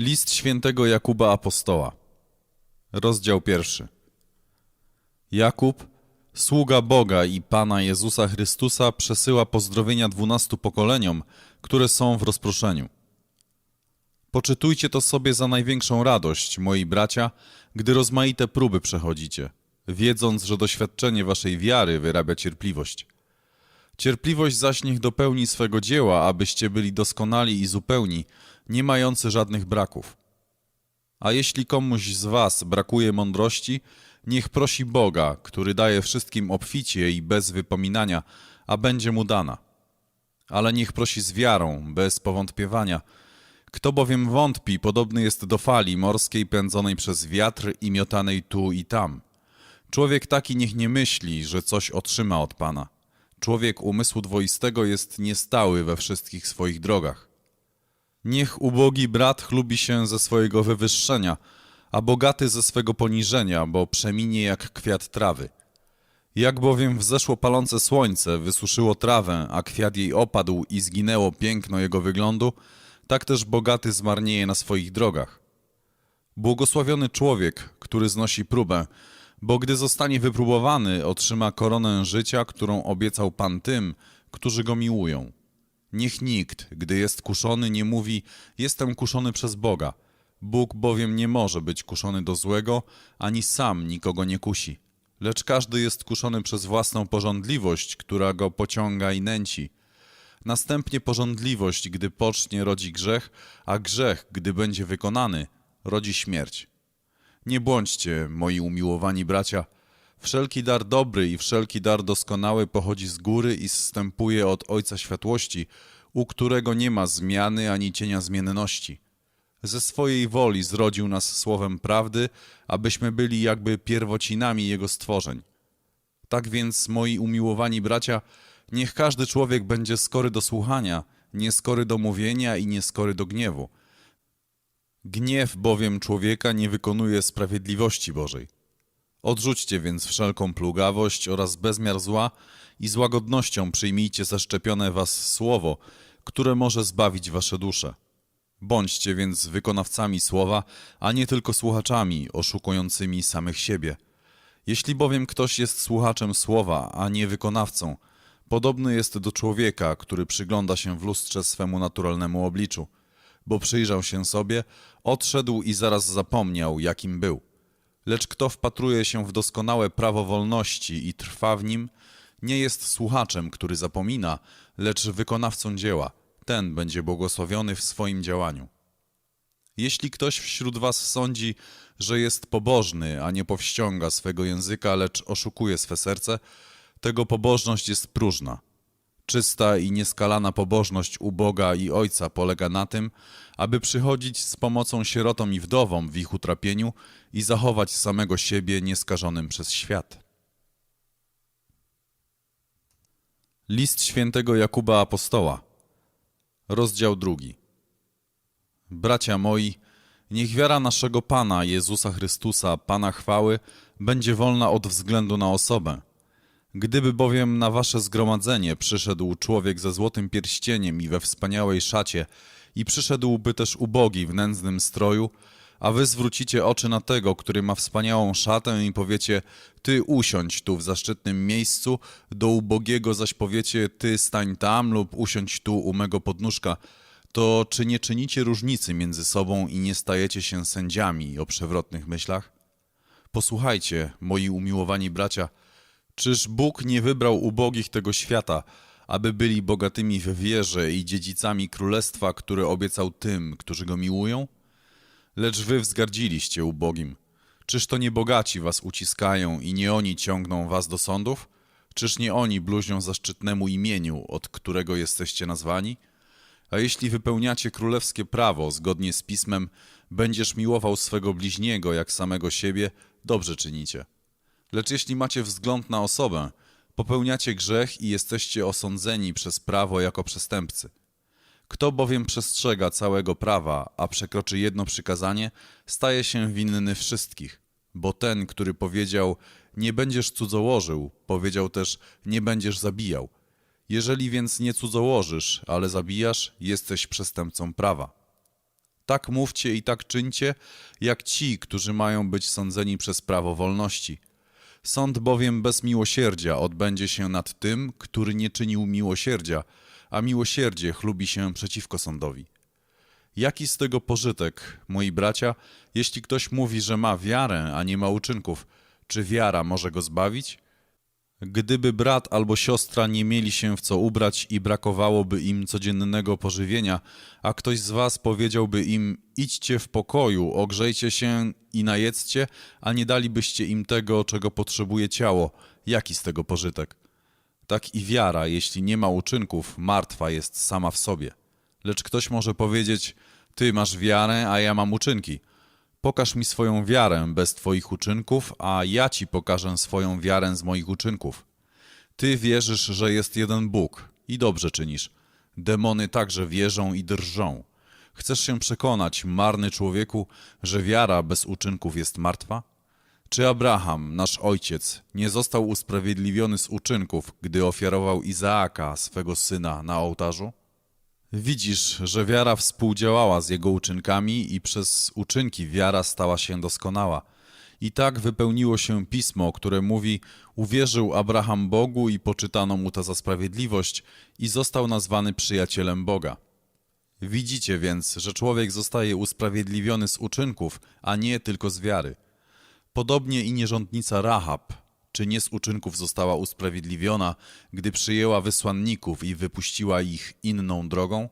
List świętego Jakuba Apostoła, rozdział pierwszy. Jakub, sługa Boga i Pana Jezusa Chrystusa, przesyła pozdrowienia dwunastu pokoleniom, które są w rozproszeniu. Poczytujcie to sobie za największą radość, moi bracia, gdy rozmaite próby przechodzicie, wiedząc, że doświadczenie waszej wiary wyrabia cierpliwość. Cierpliwość zaś niech dopełni swego dzieła, abyście byli doskonali i zupełni, nie mający żadnych braków. A jeśli komuś z was brakuje mądrości, niech prosi Boga, który daje wszystkim obficie i bez wypominania, a będzie mu dana. Ale niech prosi z wiarą, bez powątpiewania. Kto bowiem wątpi, podobny jest do fali morskiej pędzonej przez wiatr i miotanej tu i tam. Człowiek taki niech nie myśli, że coś otrzyma od Pana. Człowiek umysłu dwoistego jest niestały we wszystkich swoich drogach. Niech ubogi brat chlubi się ze swojego wywyższenia, a bogaty ze swego poniżenia, bo przeminie jak kwiat trawy. Jak bowiem wzeszło palące słońce, wysuszyło trawę, a kwiat jej opadł i zginęło piękno jego wyglądu, tak też bogaty zmarnieje na swoich drogach. Błogosławiony człowiek, który znosi próbę, bo gdy zostanie wypróbowany, otrzyma koronę życia, którą obiecał Pan tym, którzy go miłują. Niech nikt, gdy jest kuszony, nie mówi: Jestem kuszony przez Boga. Bóg bowiem nie może być kuszony do złego, ani sam nikogo nie kusi. Lecz każdy jest kuszony przez własną porządliwość, która go pociąga i nęci. Następnie porządliwość, gdy pocznie, rodzi grzech, a grzech, gdy będzie wykonany, rodzi śmierć. Nie bądźcie, moi umiłowani bracia. Wszelki dar dobry i wszelki dar doskonały pochodzi z góry i zstępuje od Ojca Światłości, u którego nie ma zmiany ani cienia zmienności. Ze swojej woli zrodził nas słowem prawdy, abyśmy byli jakby pierwocinami Jego stworzeń. Tak więc, moi umiłowani bracia, niech każdy człowiek będzie skory do słuchania, nieskory do mówienia i nieskory do gniewu. Gniew bowiem człowieka nie wykonuje sprawiedliwości Bożej. Odrzućcie więc wszelką plugawość oraz bezmiar zła i z łagodnością przyjmijcie zaszczepione was słowo, które może zbawić wasze dusze. Bądźcie więc wykonawcami słowa, a nie tylko słuchaczami oszukującymi samych siebie. Jeśli bowiem ktoś jest słuchaczem słowa, a nie wykonawcą, podobny jest do człowieka, który przygląda się w lustrze swemu naturalnemu obliczu, bo przyjrzał się sobie, odszedł i zaraz zapomniał, jakim był. Lecz kto wpatruje się w doskonałe prawo wolności i trwa w nim, nie jest słuchaczem, który zapomina, lecz wykonawcą dzieła. Ten będzie błogosławiony w swoim działaniu. Jeśli ktoś wśród was sądzi, że jest pobożny, a nie powściąga swego języka, lecz oszukuje swe serce, tego pobożność jest próżna. Czysta i nieskalana pobożność u Boga i Ojca polega na tym, aby przychodzić z pomocą sierotom i wdowom w ich utrapieniu i zachować samego siebie nieskażonym przez świat. List świętego Jakuba Apostoła, rozdział drugi. Bracia moi, niech wiara naszego Pana Jezusa Chrystusa, Pana chwały, będzie wolna od względu na osobę. Gdyby bowiem na wasze zgromadzenie przyszedł człowiek ze złotym pierścieniem i we wspaniałej szacie, i przyszedłby też ubogi w nędznym stroju, a wy zwrócicie oczy na tego, który ma wspaniałą szatę i powiecie, ty usiądź tu w zaszczytnym miejscu, do ubogiego zaś powiecie, ty stań tam lub usiądź tu u mego podnóżka, to czy nie czynicie różnicy między sobą i nie stajecie się sędziami o przewrotnych myślach? Posłuchajcie, moi umiłowani bracia, czyż Bóg nie wybrał ubogich tego świata, aby byli bogatymi w wierze i dziedzicami królestwa, które obiecał tym, którzy go miłują? Lecz wy wzgardziliście ubogim. Czyż to nie bogaci was uciskają i nie oni ciągną was do sądów? Czyż nie oni bluźnią zaszczytnemu imieniu, od którego jesteście nazwani? A jeśli wypełniacie królewskie prawo zgodnie z pismem, będziesz miłował swego bliźniego jak samego siebie, dobrze czynicie. Lecz jeśli macie wzgląd na osobę, popełniacie grzech i jesteście osądzeni przez prawo jako przestępcy. Kto bowiem przestrzega całego prawa, a przekroczy jedno przykazanie, staje się winny wszystkich. Bo ten, który powiedział, nie będziesz cudzołożył, powiedział też, nie będziesz zabijał. Jeżeli więc nie cudzołożysz, ale zabijasz, jesteś przestępcą prawa. Tak mówcie i tak czyńcie, jak ci, którzy mają być sądzeni przez prawo wolności. Sąd bowiem bez miłosierdzia odbędzie się nad tym, który nie czynił miłosierdzia, a miłosierdzie chlubi się przeciwko sądowi. Jaki z tego pożytek, moi bracia, jeśli ktoś mówi, że ma wiarę, a nie ma uczynków? Czy wiara może go zbawić? Gdyby brat albo siostra nie mieli się w co ubrać i brakowałoby im codziennego pożywienia, a ktoś z was powiedziałby im: idźcie w pokoju, ogrzejcie się i najedzcie, a nie dalibyście im tego, czego potrzebuje ciało, jaki z tego pożytek? Tak i wiara, jeśli nie ma uczynków, martwa jest sama w sobie. Lecz ktoś może powiedzieć: Ty masz wiarę, a ja mam uczynki. Pokaż mi swoją wiarę bez Twoich uczynków, a ja Ci pokażę swoją wiarę z moich uczynków. Ty wierzysz, że jest jeden Bóg i dobrze czynisz. Demony także wierzą i drżą. Chcesz się przekonać, marny człowieku, że wiara bez uczynków jest martwa? Czy Abraham, nasz ojciec, nie został usprawiedliwiony z uczynków, gdy ofiarował Izaaka, swego syna, na ołtarzu? Widzisz, że wiara współdziałała z jego uczynkami i przez uczynki wiara stała się doskonała. I tak wypełniło się pismo, które mówi: Uwierzył Abraham Bogu i poczytano mu to za sprawiedliwość, i został nazwany przyjacielem Boga. Widzicie więc, że człowiek zostaje usprawiedliwiony z uczynków, a nie tylko z wiary. Podobnie i nierządnica Rahab, czy nie z uczynków została usprawiedliwiona, gdy przyjęła wysłanników i wypuściła ich inną drogą?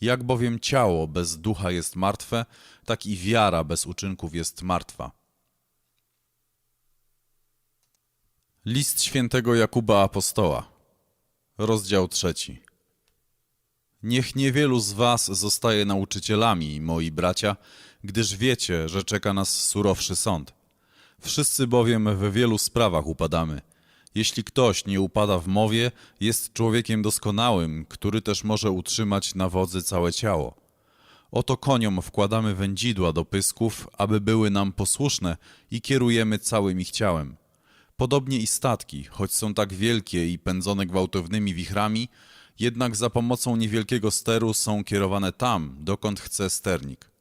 Jak bowiem ciało bez ducha jest martwe, tak i wiara bez uczynków jest martwa. List świętego Jakuba Apostoła, rozdział trzeci. Niech niewielu z was zostaje nauczycielami, moi bracia, gdyż wiecie, że czeka nas surowszy sąd. Wszyscy bowiem w wielu sprawach upadamy. Jeśli ktoś nie upada w mowie, jest człowiekiem doskonałym, który też może utrzymać na wodzy całe ciało. Oto koniom wkładamy wędzidła do pysków, aby były nam posłuszne i kierujemy całym ich ciałem. Podobnie i statki, choć są tak wielkie i pędzone gwałtownymi wichrami, jednak za pomocą niewielkiego steru są kierowane tam, dokąd chce sternik.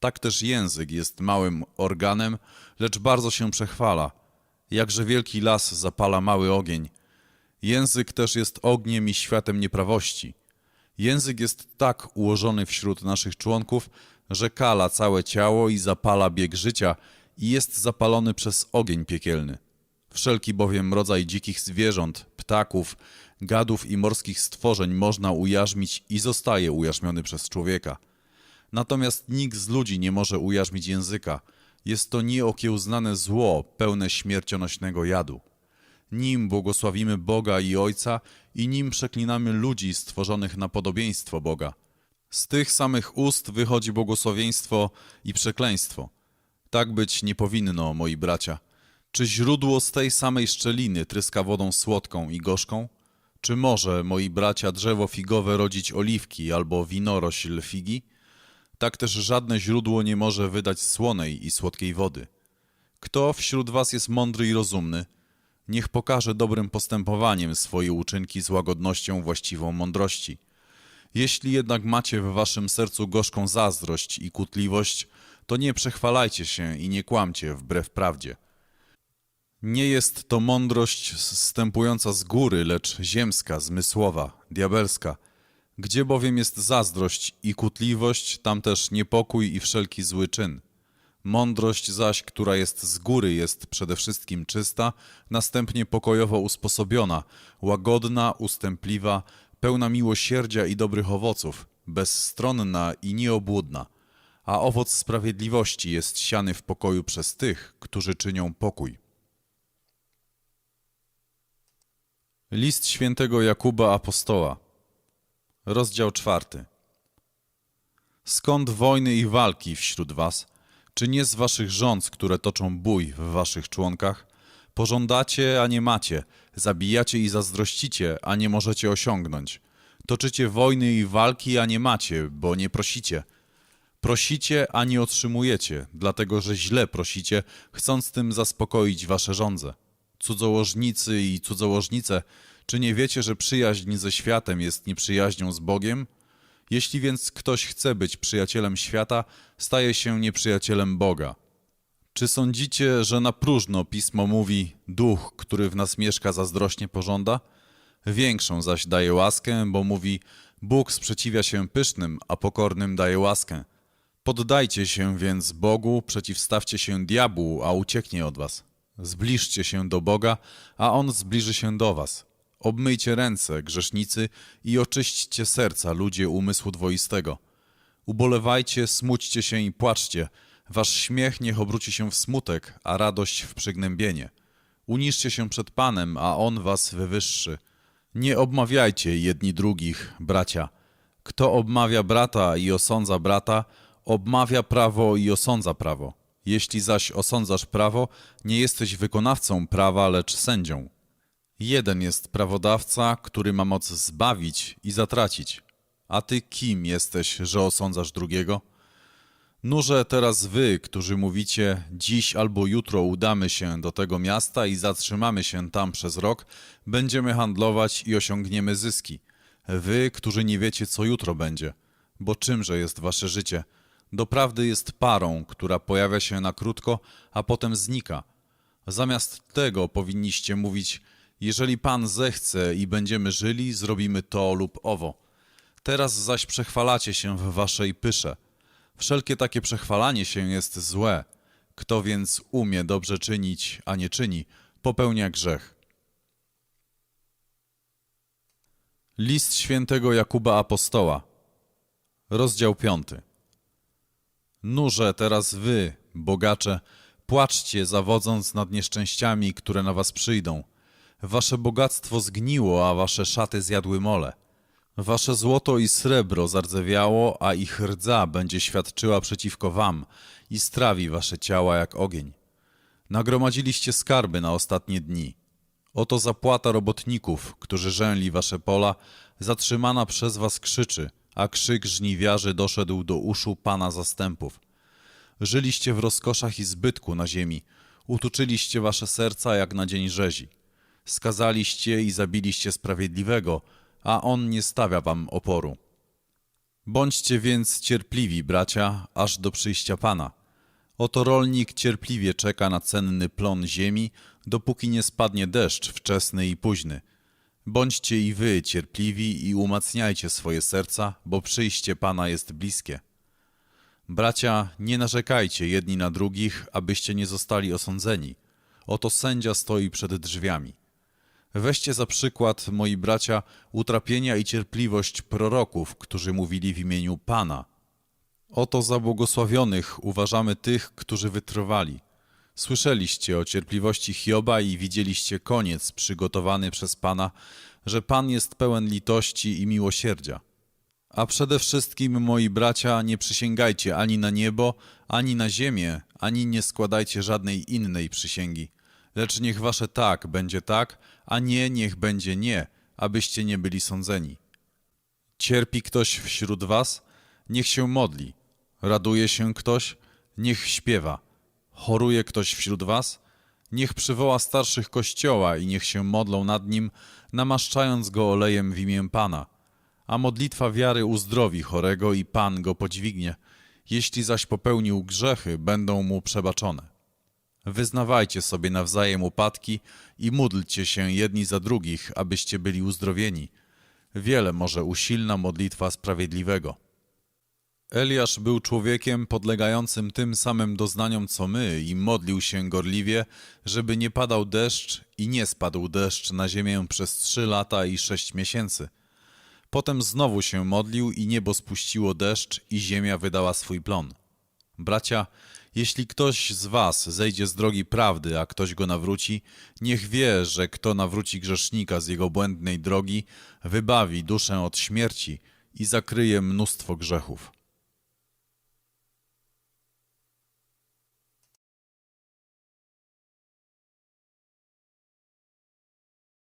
Tak też język jest małym organem, lecz bardzo się przechwala. Jakże wielki las zapala mały ogień. Język też jest ogniem i światem nieprawości. Język jest tak ułożony wśród naszych członków, że kala całe ciało i zapala bieg życia i jest zapalony przez ogień piekielny. Wszelki bowiem rodzaj dzikich zwierząt, ptaków, gadów i morskich stworzeń można ujarzmić i zostaje ujarzmiony przez człowieka. Natomiast nikt z ludzi nie może ujarzmić języka. Jest to nieokiełznane zło, pełne śmiercionośnego jadu. Nim błogosławimy Boga i Ojca i nim przeklinamy ludzi stworzonych na podobieństwo Boga. Z tych samych ust wychodzi błogosławieństwo i przekleństwo. Tak być nie powinno, moi bracia. Czy źródło z tej samej szczeliny tryska wodą słodką i gorzką? Czy może, moi bracia, drzewo figowe rodzić oliwki albo winorośl figi? Tak też żadne źródło nie może wydać słonej i słodkiej wody. Kto wśród was jest mądry i rozumny, niech pokaże dobrym postępowaniem swoje uczynki z łagodnością właściwą mądrości. Jeśli jednak macie w waszym sercu gorzką zazdrość i kłótliwość, to nie przechwalajcie się i nie kłamcie wbrew prawdzie. Nie jest to mądrość zstępująca z góry, lecz ziemska, zmysłowa, diabelska. Gdzie bowiem jest zazdrość i kłótliwość, tam też niepokój i wszelki zły czyn. Mądrość zaś, która jest z góry, jest przede wszystkim czysta, następnie pokojowo usposobiona, łagodna, ustępliwa, pełna miłosierdzia i dobrych owoców, bezstronna i nieobłudna. A owoc sprawiedliwości jest siany w pokoju przez tych, którzy czynią pokój. List świętego Jakuba Apostoła, rozdział czwarty. Skąd wojny i walki wśród was? Czy nie z waszych rząd, które toczą bój w waszych członkach? Pożądacie, a nie macie, zabijacie i zazdrościcie, a nie możecie osiągnąć. Toczycie wojny i walki, a nie macie, bo nie prosicie. Prosicie, a nie otrzymujecie, dlatego że źle prosicie, chcąc tym zaspokoić wasze żądze. Cudzołożnicy i cudzołożnice, czy nie wiecie, że przyjaźń ze światem jest nieprzyjaźnią z Bogiem? Jeśli więc ktoś chce być przyjacielem świata, staje się nieprzyjacielem Boga. Czy sądzicie, że na próżno pismo mówi: Duch, który w nas mieszka, zazdrośnie pożąda? Większą zaś daje łaskę, bo mówi: Bóg sprzeciwia się pysznym, a pokornym daje łaskę. Poddajcie się więc Bogu, przeciwstawcie się diabłu, a ucieknie od was. Zbliżcie się do Boga, a on zbliży się do was. Obmyjcie ręce, grzesznicy, i oczyśćcie serca, ludzie umysłu dwoistego. Ubolewajcie, smućcie się i płaczcie. Wasz śmiech niech obróci się w smutek, a radość w przygnębienie. Uniszcie się przed Panem, a On was wywyższy. Nie obmawiajcie jedni drugich, bracia. Kto obmawia brata i osądza brata, obmawia prawo i osądza prawo. Jeśli zaś osądzasz prawo, nie jesteś wykonawcą prawa, lecz sędzią. Jeden jest prawodawca, który ma moc zbawić i zatracić. A ty kim jesteś, że osądzasz drugiego? Nurze teraz wy, którzy mówicie, dziś albo jutro udamy się do tego miasta i zatrzymamy się tam przez rok, będziemy handlować i osiągniemy zyski. Wy, którzy nie wiecie, co jutro będzie, bo czymże jest wasze życie? Doprawdy jest parą, która pojawia się na krótko, a potem znika. Zamiast tego powinniście mówić, jeżeli Pan zechce i będziemy żyli, zrobimy to lub owo. Teraz zaś przechwalacie się w waszej pysze. Wszelkie takie przechwalanie się jest złe. Kto więc umie dobrze czynić, a nie czyni, popełnia grzech. List świętego Jakuba Apostoła, rozdział piąty. Nurze teraz wy, bogacze, płaczcie, zawodząc nad nieszczęściami, które na was przyjdą. Wasze bogactwo zgniło, a wasze szaty zjadły mole. Wasze złoto i srebro zardzewiało, a ich rdza będzie świadczyła przeciwko wam i strawi wasze ciała jak ogień. Nagromadziliście skarby na ostatnie dni. Oto zapłata robotników, którzy rzęli wasze pola, zatrzymana przez was krzyczy, a krzyk żniwiarzy doszedł do uszu Pana zastępów. Żyliście w rozkoszach i zbytku na ziemi, utuczyliście wasze serca jak na dzień rzezi. Skazaliście i zabiliście sprawiedliwego, a on nie stawia wam oporu. Bądźcie więc cierpliwi, bracia, aż do przyjścia Pana. Oto rolnik cierpliwie czeka na cenny plon ziemi, dopóki nie spadnie deszcz wczesny i późny. Bądźcie i wy cierpliwi i umacniajcie swoje serca, bo przyjście Pana jest bliskie. Bracia, nie narzekajcie jedni na drugich, abyście nie zostali osądzeni. Oto sędzia stoi przed drzwiami. Weźcie za przykład, moi bracia, utrapienia i cierpliwość proroków, którzy mówili w imieniu Pana. Oto za błogosławionych uważamy tych, którzy wytrwali. Słyszeliście o cierpliwości Hioba i widzieliście koniec przygotowany przez Pana, że Pan jest pełen litości i miłosierdzia. A przede wszystkim, moi bracia, nie przysięgajcie ani na niebo, ani na ziemię, ani nie składajcie żadnej innej przysięgi. Lecz niech wasze tak będzie tak, a nie niech będzie nie, abyście nie byli sądzeni. Cierpi ktoś wśród was? Niech się modli. Raduje się ktoś? Niech śpiewa. Choruje ktoś wśród was? Niech przywoła starszych kościoła i niech się modlą nad nim, namaszczając go olejem w imię Pana. A modlitwa wiary uzdrowi chorego i Pan go podźwignie. Jeśli zaś popełnił grzechy, będą mu przebaczone. Wyznawajcie sobie nawzajem upadki i módlcie się jedni za drugich, abyście byli uzdrowieni. Wiele może usilna modlitwa sprawiedliwego. Eliasz był człowiekiem podlegającym tym samym doznaniom co my i modlił się gorliwie, żeby nie padał deszcz i nie spadł deszcz na ziemię przez trzy lata i sześć miesięcy. Potem znowu się modlił i niebo spuściło deszcz i ziemia wydała swój plon. Bracia, jeśli ktoś z was zejdzie z drogi prawdy, a ktoś go nawróci, niech wie, że kto nawróci grzesznika z jego błędnej drogi, wybawi duszę od śmierci i zakryje mnóstwo grzechów.